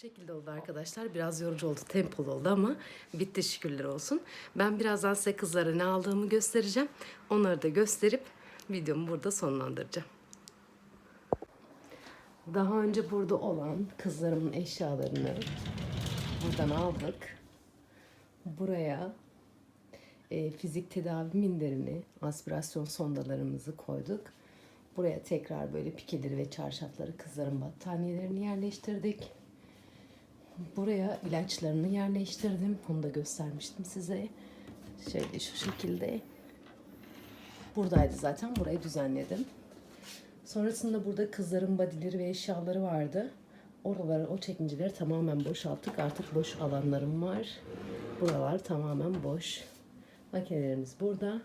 şekilde oldu arkadaşlar. Biraz yorucu oldu, tempolu oldu ama bitti şükürler olsun. Ben birazdan size kızlara ne aldığımı göstereceğim. Onları da gösterip videomu burada sonlandıracağım. Daha önce burada olan kızlarımın eşyalarını buradan aldık. Buraya e, fizik tedavi minderini, aspirasyon sondalarımızı koyduk. Buraya tekrar böyle pikeleri ve çarşafları kızların battaniyelerini yerleştirdik. Buraya ilaçlarını yerleştirdim. Onu da göstermiştim size. Şöyle şu şekilde. Buradaydı zaten. Burayı düzenledim. Sonrasında burada kızların badileri ve eşyaları vardı. Oraları, o çekinceleri tamamen boşalttık. Artık boş alanlarım var. Buralar tamamen boş. Makinelerimiz burada.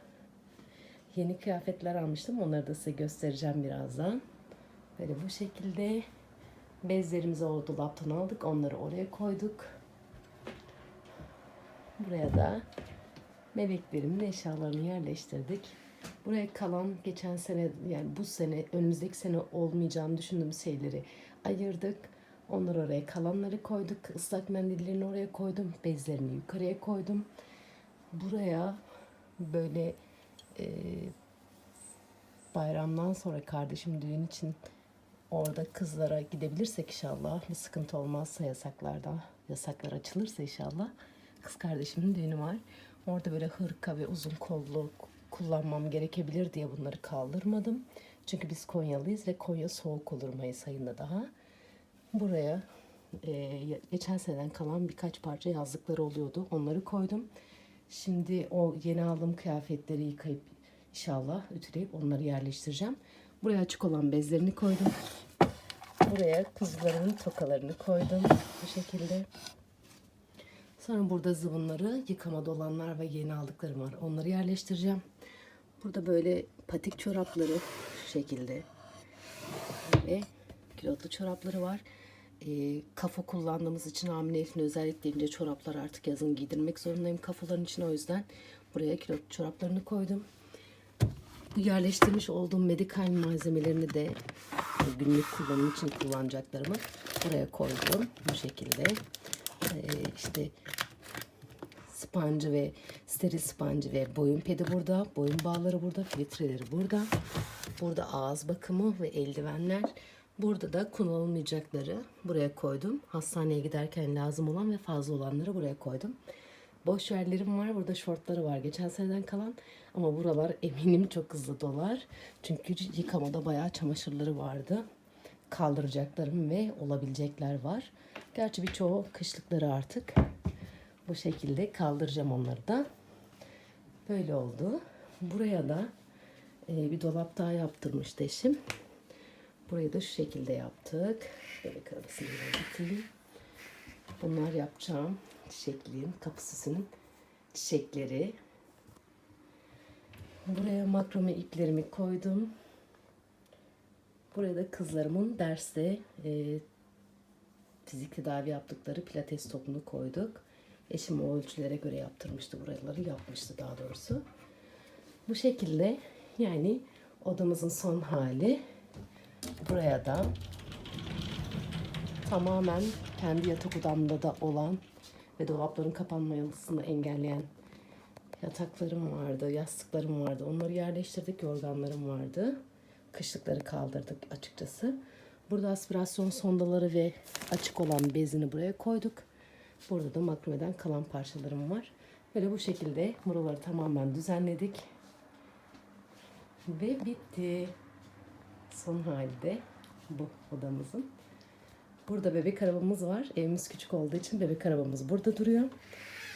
Yeni kıyafetler almıştım. Onları da size göstereceğim birazdan. Böyle bu şekilde bezlerimizi o dolaptan aldık. Onları oraya koyduk. Buraya da bebeklerimin eşyalarını yerleştirdik. Buraya kalan geçen sene yani bu sene önümüzdeki sene olmayacağını düşündüğüm şeyleri ayırdık. Onları oraya kalanları koyduk. Islak mendillerini oraya koydum. Bezlerini yukarıya koydum. Buraya böyle e, bayramdan sonra kardeşim düğün için orada kızlara gidebilirsek inşallah bir sıkıntı olmazsa yasaklarda yasaklar açılırsa inşallah kız kardeşimin düğünü var. Orada böyle hırka ve uzun kollu kullanmam gerekebilir diye bunları kaldırmadım. Çünkü biz Konyalıyız ve Konya soğuk olur Mayıs ayında daha. Buraya e, geçen seneden kalan birkaç parça yazlıkları oluyordu. Onları koydum. Şimdi o yeni aldığım kıyafetleri yıkayıp inşallah ütüleyip onları yerleştireceğim. Buraya açık olan bezlerini koydum. Buraya kızlarımın tokalarını koydum bu şekilde. Sonra burada zıvınları, yıkamada olanlar ve yeni aldıklarım var. Onları yerleştireceğim. Burada böyle patik çorapları şu şekilde. Ve kilotlu çorapları var. E, kafa kullandığımız için hamile Elif'in özellikle ince çoraplar artık yazın giydirmek zorundayım kafaların için. O yüzden buraya kilotlu çoraplarını koydum. Bu yerleştirmiş olduğum medikal malzemelerini de günlük kullanım için kullanacaklarımı buraya koydum. Bu şekilde. E, işte spancı ve steril spancı ve boyun pedi burada. Boyun bağları burada. Filtreleri burada. Burada ağız bakımı ve eldivenler. Burada da kullanılmayacakları buraya koydum. Hastaneye giderken lazım olan ve fazla olanları buraya koydum. Boş yerlerim var. Burada şortları var. Geçen seneden kalan. Ama buralar eminim çok hızlı dolar. Çünkü yıkamada bayağı çamaşırları vardı. Kaldıracaklarım ve olabilecekler var. Gerçi birçoğu kışlıkları artık. Bu şekilde kaldıracağım onları da. Böyle oldu. Buraya da e, bir dolap daha yaptırmıştı eşim. Burayı da şu şekilde yaptık. Böyle karasını getireyim. Bunlar yapacağım. Çiçekliğin kapısının çiçekleri. Buraya makrome iplerimi koydum. Buraya da kızlarımın derste e, fizik tedavi yaptıkları pilates topunu koyduk. Eşim o ölçülere göre yaptırmıştı buraları, yapmıştı daha doğrusu. Bu şekilde yani odamızın son hali. Buraya da tamamen kendi yatak odamda da olan ve dolapların kapanmayasını engelleyen yataklarım vardı, yastıklarım vardı. Onları yerleştirdik, yorganlarım vardı. Kışlıkları kaldırdık açıkçası. Burada aspirasyon sondaları ve açık olan bezini buraya koyduk. Burada da makromeden kalan parçalarım var. Böyle bu şekilde buraları tamamen düzenledik. Ve bitti. Son halde bu odamızın. Burada bebek arabamız var. Evimiz küçük olduğu için bebek arabamız burada duruyor.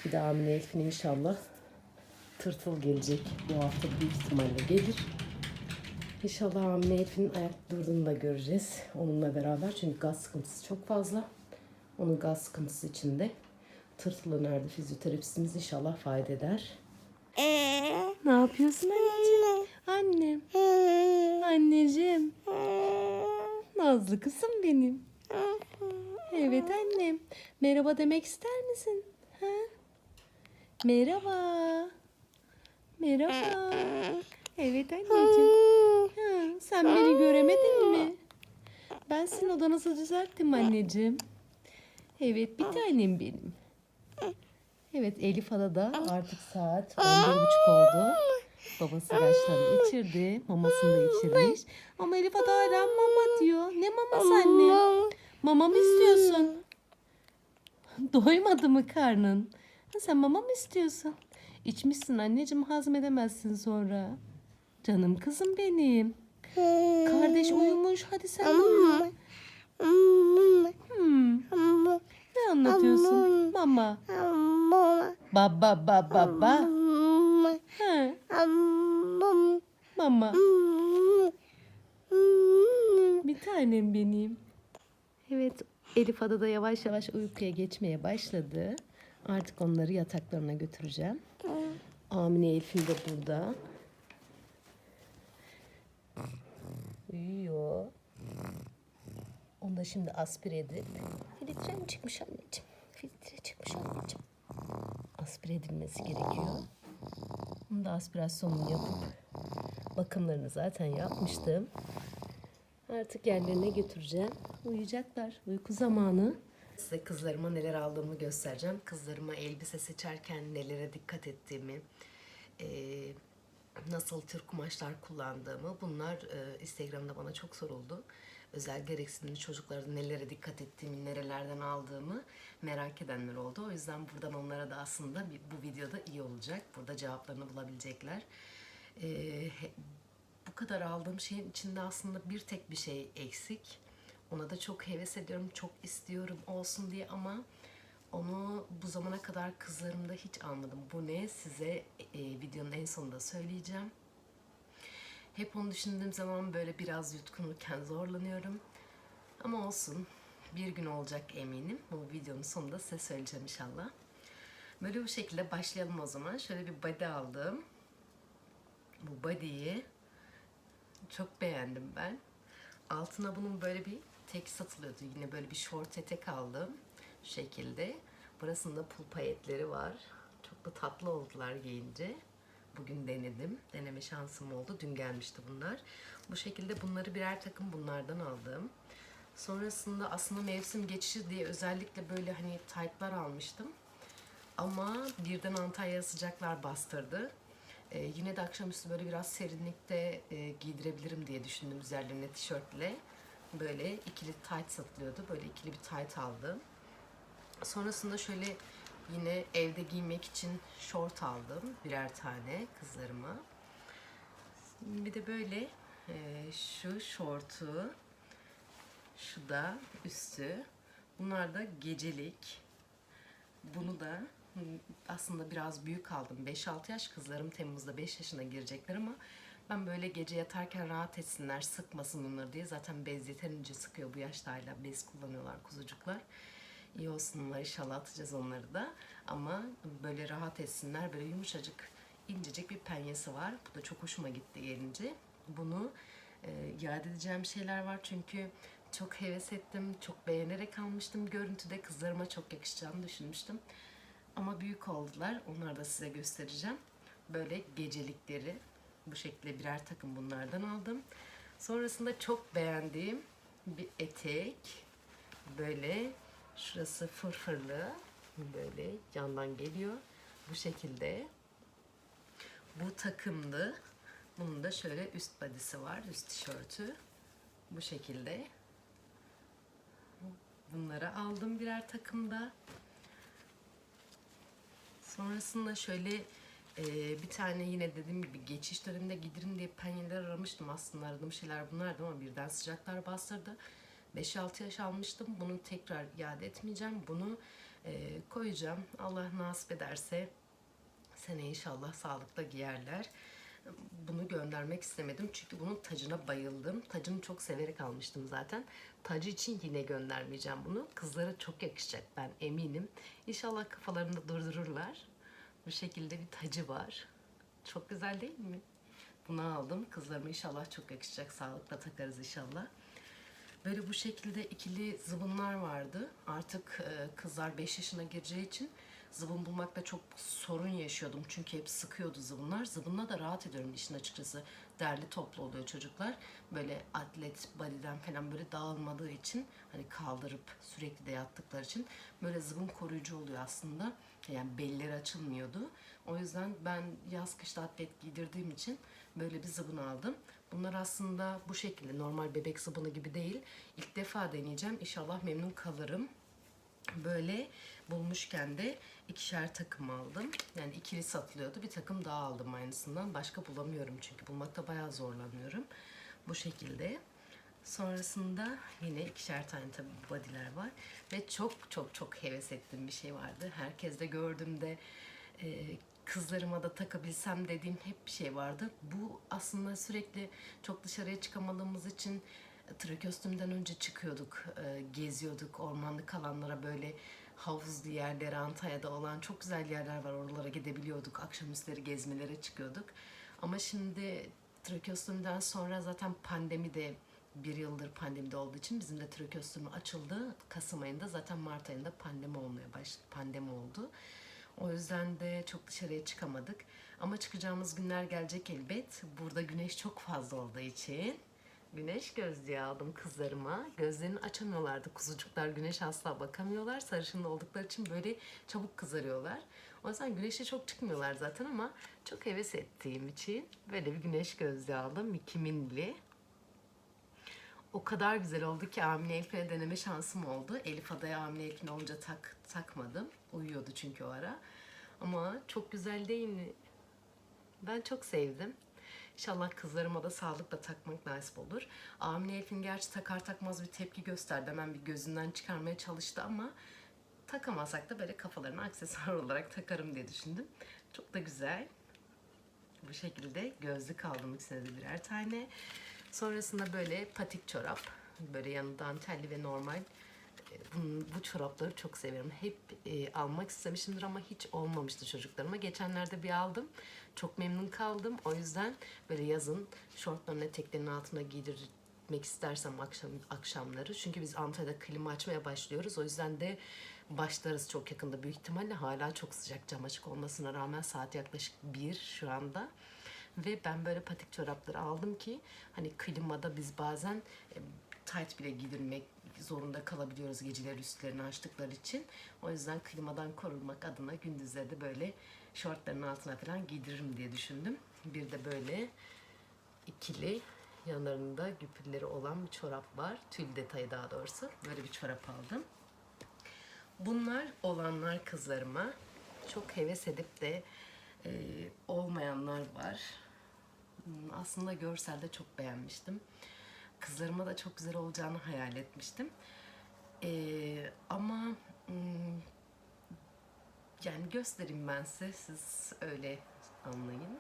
Bir de Amine Elfin inşallah tırtıl gelecek. Bu hafta büyük ihtimalle gelir. İnşallah Amine Elfin ayak durduğunu da göreceğiz onunla beraber. Çünkü gaz sıkıntısı çok fazla. Onun gaz sıkıntısı için de tırtıl önerdi fizyoterapistimiz inşallah fayda eder. Ne yapıyorsun anneciğim? Annem. Anneciğim. Nazlı kızım benim. Evet annem. Merhaba demek ister misin? Ha? Merhaba. Merhaba. Evet anneciğim. Ha, sen beni göremedin mi? Ben senin odanızı düzelttim anneciğim. Evet bir tanem benim. Evet Elif Ada da artık saat 11.30 oldu. Babası ilaçlarını içirdi. Mamasını da içirmiş. Ama Elif Ada hala mama diyor. Ne maması anne? Mama mı istiyorsun? Doymadı mı karnın? Ha, sen mama mı istiyorsun? İçmişsin anneciğim hazmedemezsin sonra. Canım kızım benim. Kardeş uyumuş hadi sen de uyu. Hmm, ne anlatıyorsun? Mama. Baba baba baba. Ha, mama. Bir tanem benim. Evet Elif Ada da yavaş yavaş uykuya geçmeye başladı. Artık onları yataklarına götüreceğim. Amine Elif'im de burada. Uyuyor. Onu da şimdi aspire edip filtre mi çıkmış anneciğim? Filtre çıkmış anneciğim. Aspire edilmesi gerekiyor. Bunu da aspirasyonunu yapıp bakımlarını zaten yapmıştım. Artık yerlerine götüreceğim. Uyuyacaklar. Uyku zamanı. Size kızlarıma neler aldığımı göstereceğim. Kızlarıma elbise seçerken nelere dikkat ettiğimi, eee, nasıl tür kumaşlar kullandığımı bunlar e, Instagram'da bana çok soruldu. Özel gereksinimli çocukların nelere dikkat ettiğimi, nerelerden aldığımı merak edenler oldu. O yüzden buradan onlara da aslında bu videoda iyi olacak. Burada cevaplarını bulabilecekler. E, bu kadar aldığım şeyin içinde aslında bir tek bir şey eksik. Ona da çok heves ediyorum, çok istiyorum olsun diye ama onu bu zamana kadar kızlarımda hiç almadım. Bu ne? Size e, videonun en sonunda söyleyeceğim. Hep onu düşündüğüm zaman böyle biraz yutkunurken zorlanıyorum. Ama olsun. Bir gün olacak eminim. Bu videonun sonunda size söyleyeceğim inşallah. Böyle bu şekilde başlayalım o zaman. Şöyle bir body aldım. Bu body'yi çok beğendim ben. Altına bunun böyle bir tek satılıyordu. Yine böyle bir short etek aldım. Şu şekilde. Burasında pul payetleri var. Çok da tatlı oldular giyince. Bugün denedim. Deneme şansım oldu. Dün gelmişti bunlar. Bu şekilde bunları birer takım bunlardan aldım. Sonrasında aslında mevsim geçişi diye özellikle böyle hani taytlar almıştım. Ama birden Antalya sıcaklar bastırdı. Ee, yine de akşamüstü böyle biraz serinlikte e, giydirebilirim diye düşündüm üzerlerine tişörtle. Böyle ikili tight satılıyordu. Böyle ikili bir tight aldım. Sonrasında şöyle yine evde giymek için şort aldım. Birer tane kızlarıma. Bir de böyle e, şu şortu, şu da üstü. Bunlar da gecelik. Bunu da aslında biraz büyük aldım. 5-6 yaş kızlarım Temmuz'da 5 yaşına girecekler ama ben böyle gece yatarken rahat etsinler, sıkmasın bunları diye. Zaten bez yeterince sıkıyor bu yaşta hala bez kullanıyorlar kuzucuklar. İyi olsunlar inşallah atacağız onları da. Ama böyle rahat etsinler. Böyle yumuşacık, incecik bir penyesi var. Bu da çok hoşuma gitti gelince. Bunu e, iade edeceğim şeyler var çünkü çok heves ettim. Çok beğenerek almıştım. Görüntüde kızlarıma çok yakışacağını düşünmüştüm. Ama büyük oldular. Onları da size göstereceğim. Böyle gecelikleri bu şekilde birer takım bunlardan aldım. Sonrasında çok beğendiğim bir etek. Böyle şurası fırfırlı. Böyle yandan geliyor. Bu şekilde. Bu takımdı. Bunun da şöyle üst badisi var. Üst tişörtü. Bu şekilde. Bunları aldım birer takımda. Sonrasında şöyle e, bir tane yine dediğim gibi geçiş döneminde giderim diye penyeler aramıştım aslında aradığım şeyler bunlardı ama birden sıcaklar bastırdı. 5-6 yaş almıştım. Bunu tekrar iade etmeyeceğim. Bunu e, koyacağım. Allah nasip ederse sene inşallah sağlıkla giyerler. Bunu göndermek istemedim çünkü bunun tacına bayıldım. Tacını çok severek almıştım zaten. Tacı için yine göndermeyeceğim bunu. Kızlara çok yakışacak ben eminim. İnşallah kafalarında durdururlar. Bu şekilde bir tacı var. Çok güzel değil mi? Bunu aldım. Kızlarıma inşallah çok yakışacak. Sağlıkla takarız inşallah. Böyle bu şekilde ikili zıbınlar vardı. Artık e, kızlar 5 yaşına gireceği için zıbın bulmakta çok sorun yaşıyordum. Çünkü hep sıkıyordu zıbınlar. Zıbınla da rahat ediyorum işin açıkçası. Derli toplu oluyor çocuklar. Böyle atlet body'den falan böyle dağılmadığı için hani kaldırıp sürekli de yattıkları için böyle zıbın koruyucu oluyor aslında. Yani belleri açılmıyordu. O yüzden ben yaz kışta atlet giydirdiğim için böyle bir zıbın aldım. Bunlar aslında bu şekilde normal bebek zıbını gibi değil. İlk defa deneyeceğim. İnşallah memnun kalırım. Böyle bulmuşken de ikişer takım aldım. Yani ikili satılıyordu. Bir takım daha aldım aynısından. Başka bulamıyorum çünkü bulmakta bayağı zorlanıyorum. Bu şekilde. Sonrasında yine ikişer tane tabii body'ler var. Ve çok çok çok heves ettiğim bir şey vardı. Herkes de gördüğümde e, kızlarıma da takabilsem dediğim hep bir şey vardı. Bu aslında sürekli çok dışarıya çıkamadığımız için Traköstüm'den önce çıkıyorduk, e, geziyorduk ormanlık alanlara böyle havuzlu yerlere, Antalya'da olan çok güzel yerler var. Oralara gidebiliyorduk. Akşamüstleri gezmelere çıkıyorduk. Ama şimdi Traköstüm'den sonra zaten pandemi de bir yıldır pandemide olduğu için bizim de traköstümü açıldı. Kasım ayında zaten Mart ayında pandemi olmaya başladı. Pandemi oldu. O yüzden de çok dışarıya çıkamadık. Ama çıkacağımız günler gelecek elbet. Burada güneş çok fazla olduğu için güneş gözlüğü aldım kızlarıma. Gözlerini açamıyorlardı. Kuzucuklar güneş asla bakamıyorlar. Sarışın oldukları için böyle çabuk kızarıyorlar. O yüzden güneşe çok çıkmıyorlar zaten ama çok heves ettiğim için böyle bir güneş gözlüğü aldım. Mickey. O kadar güzel oldu ki Amine Elif'e deneme şansım oldu. Elif Adaya Amine Elif'in olunca tak, takmadım. Uyuyordu çünkü o ara. Ama çok güzel değil mi? Ben çok sevdim. İnşallah kızlarıma da sağlıkla takmak nasip olur. Amine Elif'in gerçi takar takmaz bir tepki gösterdi. Hemen bir gözünden çıkarmaya çalıştı ama takamazsak da böyle kafalarına aksesuar olarak takarım diye düşündüm. Çok da güzel. Bu şekilde gözlük aldım ikisine de birer tane. Sonrasında böyle patik çorap. Böyle yanı dantelli ve normal. Bunun- Bu çorapları çok seviyorum. Hep e, almak istemişimdir ama hiç olmamıştı çocuklarıma. Geçenlerde bir aldım. Çok memnun kaldım. O yüzden böyle yazın şortların eteklerinin altına giydirmek istersem akşam akşamları. Çünkü biz Antalya'da klima açmaya başlıyoruz. O yüzden de başlarız çok yakında. Büyük ihtimalle hala çok sıcak cam açık olmasına rağmen saat yaklaşık bir şu anda. Ve ben böyle patik çorapları aldım ki hani klimada biz bazen e, tight bile giydirmek zorunda kalabiliyoruz geceleri üstlerini açtıkları için. O yüzden klimadan korunmak adına gündüzleri de böyle şortların altına falan giydiririm diye düşündüm. Bir de böyle ikili yanlarında güpürleri olan bir çorap var. Tül detayı daha doğrusu. Böyle bir çorap aldım. Bunlar olanlar kızlarıma. Çok heves edip de e, olmayanlar var. Hmm, Aslında görselde çok beğenmiştim. Kızlarıma da çok güzel olacağını hayal etmiştim. E, ama hmm, yani göstereyim ben size, siz öyle anlayın.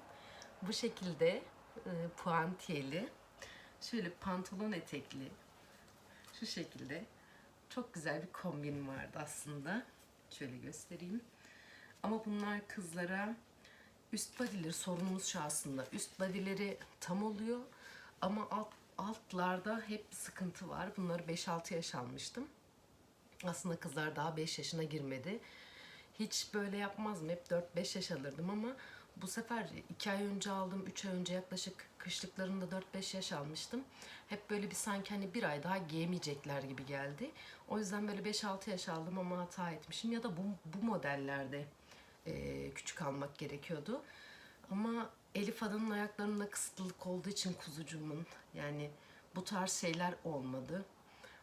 Bu şekilde e, puantiyeli, şöyle pantolon etekli, şu şekilde çok güzel bir kombin vardı aslında. Şöyle göstereyim. Ama bunlar kızlara üst body'leri sorunumuz şu aslında. Üst body'leri tam oluyor ama alt, altlarda hep bir sıkıntı var. Bunları 5-6 yaş almıştım. Aslında kızlar daha 5 yaşına girmedi. Hiç böyle yapmazdım. Hep 4-5 yaş alırdım ama bu sefer 2 ay önce aldım, 3 ay önce yaklaşık kışlıklarında 4-5 yaş almıştım. Hep böyle bir sanki hani bir ay daha giyemeyecekler gibi geldi. O yüzden böyle 5-6 yaş aldım ama hata etmişim. Ya da bu, bu modellerde e, küçük almak gerekiyordu. Ama Elif Adan'ın ayaklarında kısıtlılık olduğu için kuzucuğumun yani bu tarz şeyler olmadı.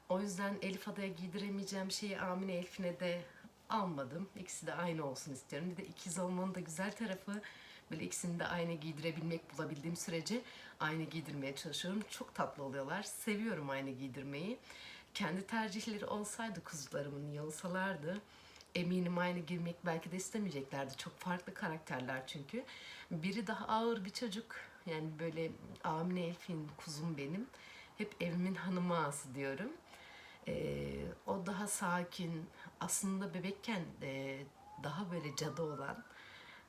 O yüzden Elif Ada'ya giydiremeyeceğim şeyi Amine Elif'ine de almadım. İkisi de aynı olsun istiyorum. Bir de ikiz olmanın da güzel tarafı böyle ikisini de aynı giydirebilmek bulabildiğim sürece aynı giydirmeye çalışıyorum. Çok tatlı oluyorlar. Seviyorum aynı giydirmeyi. Kendi tercihleri olsaydı kuzularımın iyi olsalardı eminim aynı girmek belki de istemeyeceklerdi. Çok farklı karakterler çünkü. Biri daha ağır bir çocuk. Yani böyle Amine Elfin kuzum benim. Hep evimin hanımı ağası diyorum. Ee, o daha sakin. Aslında bebekken e, daha böyle cadı olan,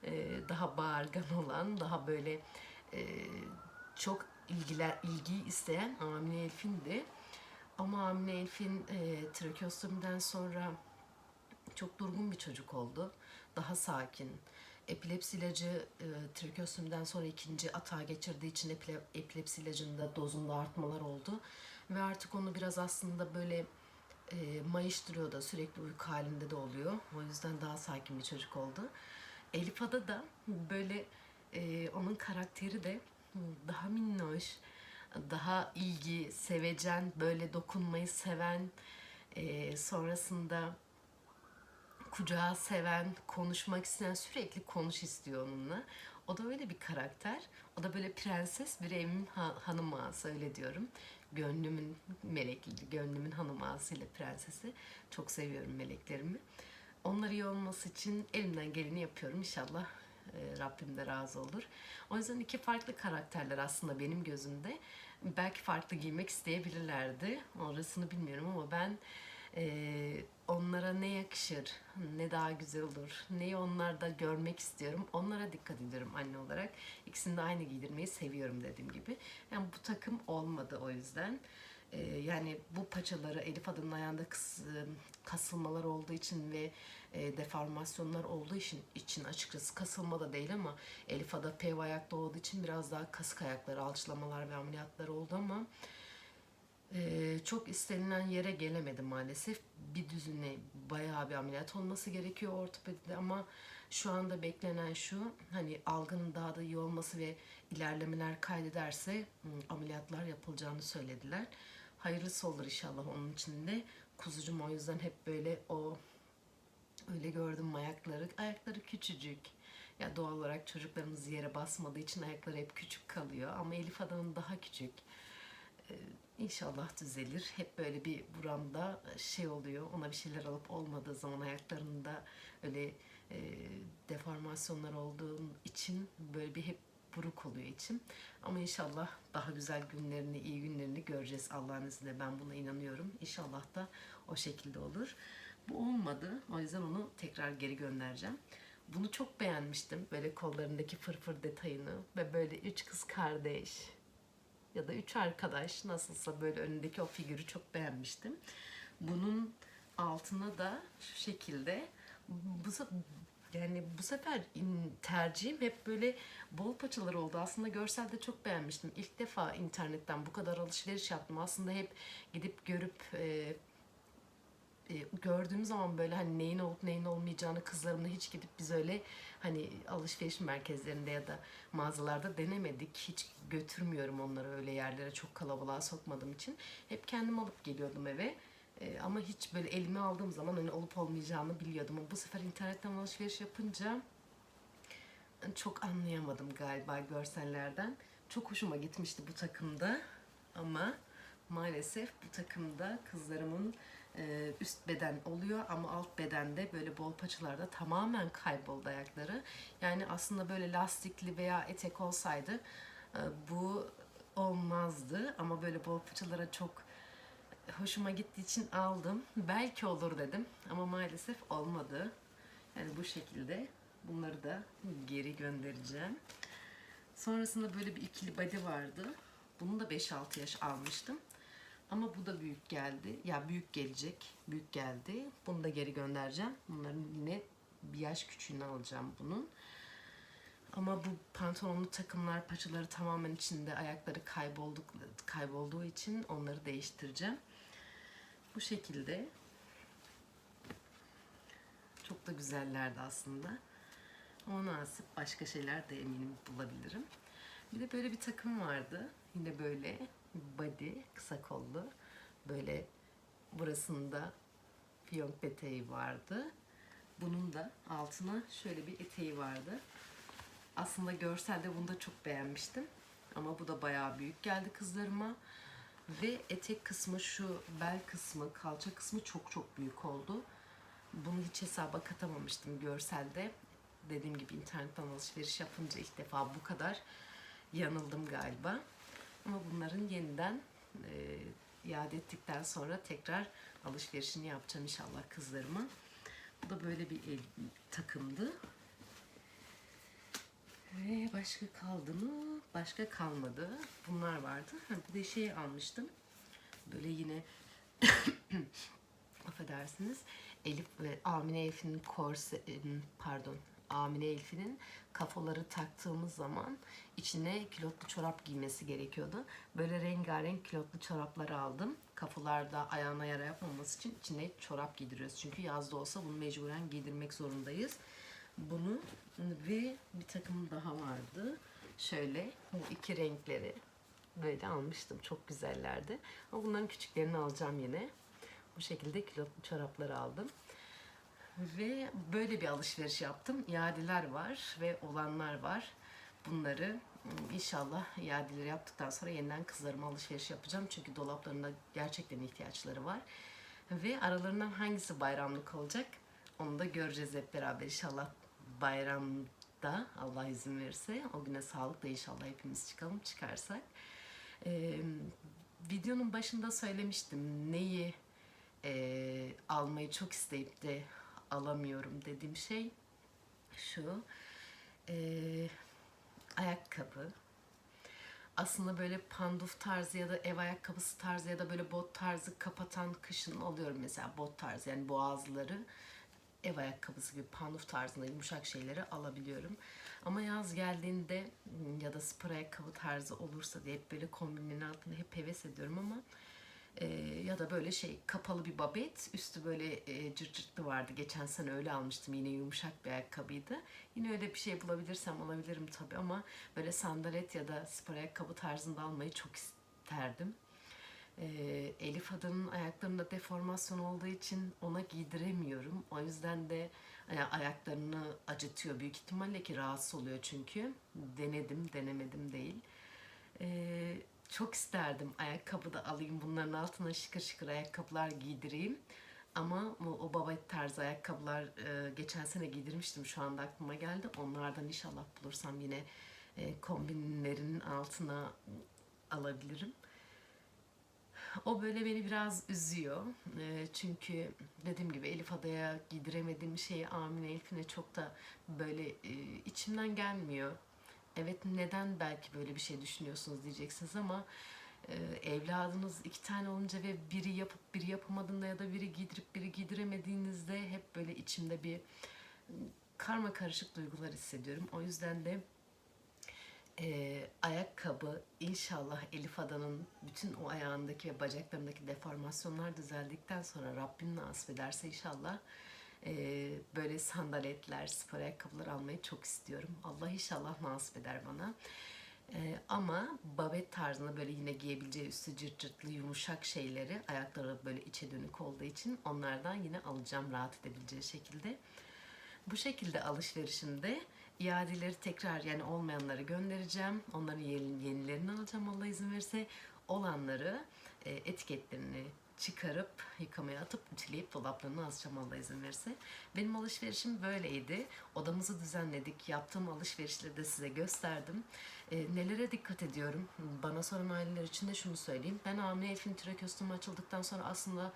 e, daha bağırgan olan, daha böyle e, çok ilgiler ilgiyi isteyen Amine Elfin'di. Ama Amine Elfin e, trakeostomiden sonra çok durgun bir çocuk oldu. Daha sakin. Epilepsi ilacı e, trikostomiden sonra ikinci atağa geçirdiği için epile, epilepsi ilacında dozunda artmalar oldu. Ve artık onu biraz aslında böyle e, mayıştırıyor da sürekli uyku halinde de oluyor. O yüzden daha sakin bir çocuk oldu. Elif Ada da böyle e, onun karakteri de daha minnoş, daha ilgi, sevecen, böyle dokunmayı seven, e, sonrasında kucağı seven, konuşmak isteyen, sürekli konuş istiyor onunla. O da öyle bir karakter. O da böyle prenses bir evimin ha- hanım ağası öyle diyorum. Gönlümün melekli, gönlümün hanım ağasıyla prensesi. Çok seviyorum meleklerimi. Onlar iyi olması için elimden geleni yapıyorum. İnşallah e, Rabbim de razı olur. O yüzden iki farklı karakterler aslında benim gözümde. Belki farklı giymek isteyebilirlerdi. Orasını bilmiyorum ama ben e, onlara ne yakışır, ne daha güzel olur, neyi onlarda görmek istiyorum. Onlara dikkat ediyorum anne olarak. İkisini de aynı giydirmeyi seviyorum dediğim gibi. Yani bu takım olmadı o yüzden. E, yani bu paçaları Elif Adının ayağında kıs- kasılmalar olduğu için ve e, deformasyonlar olduğu için, için açıkçası kasılma da değil ama Elif Ada pev ayakta olduğu için biraz daha kasık ayakları, alçılamalar ve ameliyatlar oldu ama ee, çok istenilen yere gelemedi maalesef. Bir düzine bayağı bir ameliyat olması gerekiyor ortopedide ama şu anda beklenen şu hani algının daha da iyi olması ve ilerlemeler kaydederse ameliyatlar yapılacağını söylediler. Hayırlısı olur inşallah onun için de. Kuzucum o yüzden hep böyle o öyle gördüm ayakları. Ayakları küçücük. Ya doğal olarak çocuklarımız yere basmadığı için ayakları hep küçük kalıyor. Ama Elif Adam'ın daha küçük. İnşallah düzelir. Hep böyle bir buramda şey oluyor. Ona bir şeyler alıp olmadığı zaman ayaklarında öyle e, deformasyonlar olduğu için böyle bir hep buruk oluyor içim. Ama inşallah daha güzel günlerini, iyi günlerini göreceğiz Allah'ın izniyle. Ben buna inanıyorum. İnşallah da o şekilde olur. Bu olmadı. O yüzden onu tekrar geri göndereceğim. Bunu çok beğenmiştim. Böyle kollarındaki fırfır detayını ve böyle üç kız kardeş ya da üç arkadaş nasılsa böyle önündeki o figürü çok beğenmiştim. Bunun altına da şu şekilde bu yani bu sefer tercihim hep böyle bol paçalar oldu. Aslında görselde çok beğenmiştim. İlk defa internetten bu kadar alışveriş yaptım. Aslında hep gidip görüp e, e, gördüğüm zaman böyle hani neyin olup neyin olmayacağını kızlarımla hiç gidip biz öyle hani alışveriş merkezlerinde ya da mağazalarda denemedik. Hiç götürmüyorum onları öyle yerlere çok kalabalığa sokmadığım için. Hep kendim alıp geliyordum eve. E, ama hiç böyle elime aldığım zaman hani olup olmayacağını biliyordum. Ama bu sefer internetten alışveriş yapınca çok anlayamadım galiba görsellerden. Çok hoşuma gitmişti bu takımda ama maalesef bu takımda kızlarımın e, üst beden oluyor ama alt bedende böyle bol paçalarda tamamen kayboldu ayakları. Yani aslında böyle lastikli veya etek olsaydı e, bu olmazdı ama böyle bol paçalara çok hoşuma gittiği için aldım. Belki olur dedim ama maalesef olmadı. Yani bu şekilde bunları da geri göndereceğim. Sonrasında böyle bir ikili body vardı. Bunu da 5-6 yaş almıştım. Ama bu da büyük geldi. Ya büyük gelecek. Büyük geldi. Bunu da geri göndereceğim. Bunların yine bir yaş küçüğünü alacağım bunun. Ama bu pantolonlu takımlar paçaları tamamen içinde ayakları kaybolduk, kaybolduğu için onları değiştireceğim. Bu şekilde. Çok da güzellerdi aslında. Ama nasip başka şeyler de eminim bulabilirim. Bir de böyle bir takım vardı. Yine böyle body, kısa kollu. Böyle burasında fiyonk eteği vardı. Bunun da altına şöyle bir eteği vardı. Aslında görselde bunu da çok beğenmiştim. Ama bu da bayağı büyük geldi kızlarıma. Ve etek kısmı şu bel kısmı, kalça kısmı çok çok büyük oldu. Bunu hiç hesaba katamamıştım görselde. Dediğim gibi internetten alışveriş yapınca ilk defa bu kadar yanıldım galiba. Ama bunların yeniden e, iade ettikten sonra tekrar alışverişini yapacağım inşallah kızlarıma. Bu da böyle bir el, takımdı. Ve başka kaldı mı? Başka kalmadı. Bunlar vardı. Ha, bir de şey almıştım. Böyle yine affedersiniz. Elif ve Amine Elif'in korse pardon Amine Elif'in kafaları taktığımız zaman içine kilotlu çorap giymesi gerekiyordu. Böyle rengarenk kilotlu çoraplar aldım. Kafalarda ayağına yara yapmaması için içine çorap giydiriyoruz. Çünkü yazda olsa bunu mecburen giydirmek zorundayız. Bunu ve bir takım daha vardı. Şöyle bu iki renkleri böyle almıştım. Çok güzellerdi. Ama bunların küçüklerini alacağım yine. Bu şekilde kilotlu çorapları aldım. Ve böyle bir alışveriş yaptım. İadeler var ve olanlar var. Bunları ım, inşallah iadeleri yaptıktan sonra yeniden kızlarıma alışveriş yapacağım. Çünkü dolaplarında gerçekten ihtiyaçları var. Ve aralarından hangisi bayramlık olacak onu da göreceğiz hep beraber inşallah bayramda Allah izin verirse o güne sağlıkla inşallah hepimiz çıkalım çıkarsak. Ee, videonun başında söylemiştim neyi e, almayı çok isteyip de alamıyorum dediğim şey şu. E, ayakkabı. Aslında böyle panduf tarzı ya da ev ayakkabısı tarzı ya da böyle bot tarzı kapatan kışın alıyorum mesela bot tarzı yani boğazları. Ev ayakkabısı gibi panduf tarzında yumuşak şeyleri alabiliyorum. Ama yaz geldiğinde ya da spor ayakkabı tarzı olursa diye hep böyle kombinin altında hep heves ediyorum ama e, ya da böyle şey kapalı bir babet üstü böyle e, cırt cırtlı vardı. Geçen sene öyle almıştım yine yumuşak bir ayakkabıydı. Yine öyle bir şey bulabilirsem alabilirim tabii ama böyle sandalet ya da spor ayakkabı tarzında almayı çok isterdim. E, Elif Adan'ın ayaklarında deformasyon olduğu için ona giydiremiyorum. O yüzden de e, ayaklarını acıtıyor büyük ihtimalle ki rahatsız oluyor çünkü. Denedim, denemedim değil. Ee, çok isterdim ayakkabı da alayım bunların altına şıkır şıkır ayakkabılar giydireyim. Ama o, babet tarzı ayakkabılar e, geçen sene giydirmiştim şu anda aklıma geldi. Onlardan inşallah bulursam yine e, kombinlerin altına alabilirim. O böyle beni biraz üzüyor. E, çünkü dediğim gibi Elif Ada'ya giydiremediğim şeyi Amine Elif'ine çok da böyle e, içimden gelmiyor. Evet neden belki böyle bir şey düşünüyorsunuz diyeceksiniz ama e, evladınız iki tane olunca ve biri yapıp biri yapamadığında ya da biri giydirip biri giydiremediğinizde hep böyle içimde bir karma karışık duygular hissediyorum. O yüzden de e, ayakkabı inşallah Elif Adan'ın bütün o ayağındaki ve bacaklarındaki deformasyonlar düzeldikten sonra Rabbim nasip ederse inşallah e, böyle sandaletler, spor ayakkabılar almayı çok istiyorum. Allah inşallah nasip eder bana. E, ama babet tarzında böyle yine giyebileceği üstü cırt cırtlı yumuşak şeyleri ayakları böyle içe dönük olduğu için onlardan yine alacağım rahat edebileceği şekilde. Bu şekilde alışverişimde iadeleri tekrar yani olmayanları göndereceğim. Onların yeni- yenilerini alacağım Allah izin verirse. Olanları e, etiketlerini çıkarıp yıkamaya atıp ütüleyip dolaplarına asacağım Allah izin verirse. Benim alışverişim böyleydi. Odamızı düzenledik. Yaptığım alışverişleri de size gösterdim. E, nelere dikkat ediyorum? Bana soran aileler için de şunu söyleyeyim. Ben Amine Elf'in tirakostümü açıldıktan sonra aslında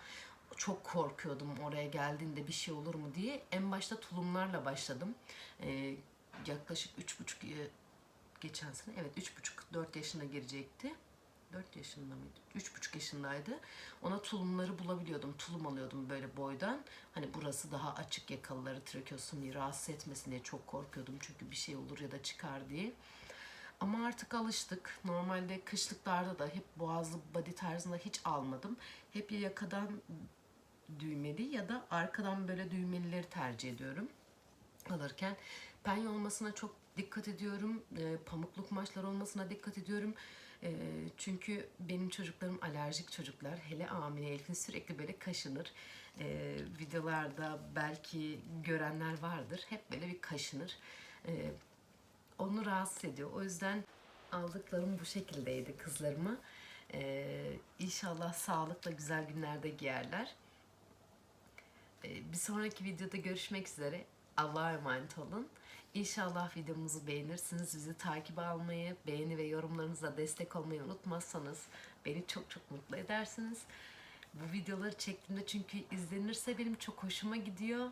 çok korkuyordum oraya geldiğinde bir şey olur mu diye. En başta tulumlarla başladım. Ee, yaklaşık üç buçuk e, geçen sene evet üç buçuk dört yaşına girecekti. 4 yaşında mıydı? Üç buçuk yaşındaydı. Ona tulumları bulabiliyordum. Tulum alıyordum böyle boydan. Hani burası daha açık yakalıları trakeostomiyi rahatsız etmesin diye çok korkuyordum. Çünkü bir şey olur ya da çıkar diye. Ama artık alıştık. Normalde kışlıklarda da hep boğazlı body tarzında hiç almadım. Hep ya yakadan düğmeli ya da arkadan böyle düğmelileri tercih ediyorum alırken. Penye olmasına çok dikkat ediyorum. E, pamuklu kumaşlar olmasına dikkat ediyorum. E, çünkü benim çocuklarım alerjik çocuklar. Hele Amine Elif'in sürekli böyle kaşınır. E, videolarda belki görenler vardır. Hep böyle bir kaşınır. E, onu rahatsız ediyor. O yüzden aldıklarım bu şekildeydi kızlarıma. Ee, inşallah sağlıkla güzel günlerde giyerler. Ee, bir sonraki videoda görüşmek üzere. Allah'a emanet olun. İnşallah videomuzu beğenirsiniz. Bizi takip almayı, beğeni ve yorumlarınızla destek olmayı unutmazsanız beni çok çok mutlu edersiniz. Bu videoları çektiğimde çünkü izlenirse benim çok hoşuma gidiyor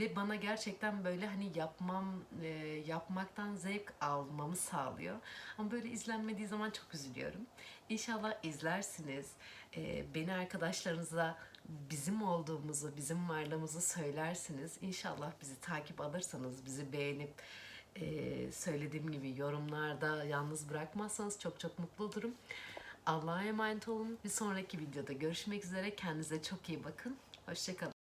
ve bana gerçekten böyle hani yapmam e, yapmaktan zevk almamı sağlıyor. Ama böyle izlenmediği zaman çok üzülüyorum. İnşallah izlersiniz. E, beni arkadaşlarınıza bizim olduğumuzu, bizim varlığımızı söylersiniz. İnşallah bizi takip alırsanız, bizi beğenip e, söylediğim gibi yorumlarda yalnız bırakmazsanız çok çok mutlu olurum. Allah'a emanet olun. Bir sonraki videoda görüşmek üzere. Kendinize çok iyi bakın. Hoşçakalın.